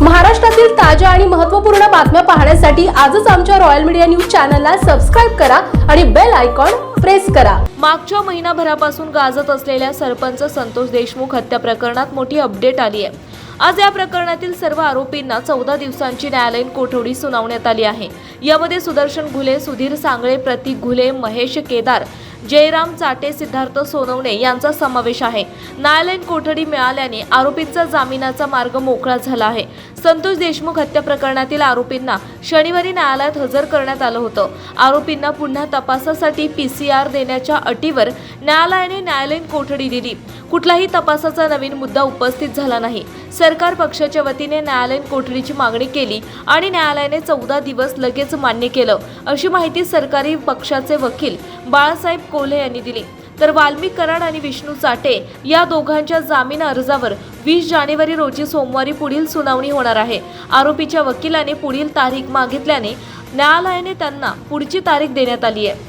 महाराष्ट्रातील ताज्या आणि महत्त्वपूर्ण बातम्या पाहण्यासाठी आजच आमच्या रॉयल मीडिया न्यूज चॅनलला सबस्क्राईब करा आणि बेल आयकॉन प्रेस करा. मागच्या महिनाभरापासून गाजत असलेल्या सरपंच संतोष देशमुख हत्या प्रकरणात मोठी अपडेट आली आहे. आज या प्रकरणातील सर्व आरोपींना चौदा दिवसांची न्यायालयीन कोठडी सुनावण्यात आली आहे. यामध्ये सुदर्शन घुले सुधीर सांगळे प्रतीक घुले महेश केदार जयराम चाटे सिद्धार्थ सोनवणे यांचा समावेश आहे. न्यायालयीन कोठडी मिळाल्याने आरोपींचा जामिनाचा मार्ग मोकळा झाला आहे. संतोष देशमुख हत्या प्रकरणातील आरोपींना शनिवारी न्यायालयात हजर करण्यात आलं होतं. आरोपींना पुन्हा तपासासाठी पी सी आर देण्याच्या अटीवर न्यायालयाने न्यायालयीन कोठडी दिली. कुठलाही तपासाचा नवीन मुद्दा उपस्थित झाला नाही. सरकार पक्षाच्या वतीने न्यायालयीन कोठडीची मागणी केली आणि न्यायालयाने चौदा दिवस लगेच मान्य केलं अशी माहिती सरकारी पक्षाचे वकील बाळासाहेब कोल्हे यांनी दिली. तर वाल्मिक कराड आणि विष्णू चाटे या दोघांच्या जामीन अर्जावर वीस जानेवारी रोजी सोमवारी पुढील सुनावणी होणार आहे. आरोपीच्या वकिलाने पुढील तारीख मागितल्याने न्यायालयाने त्यांना पुढची तारीख देण्यात आली आहे.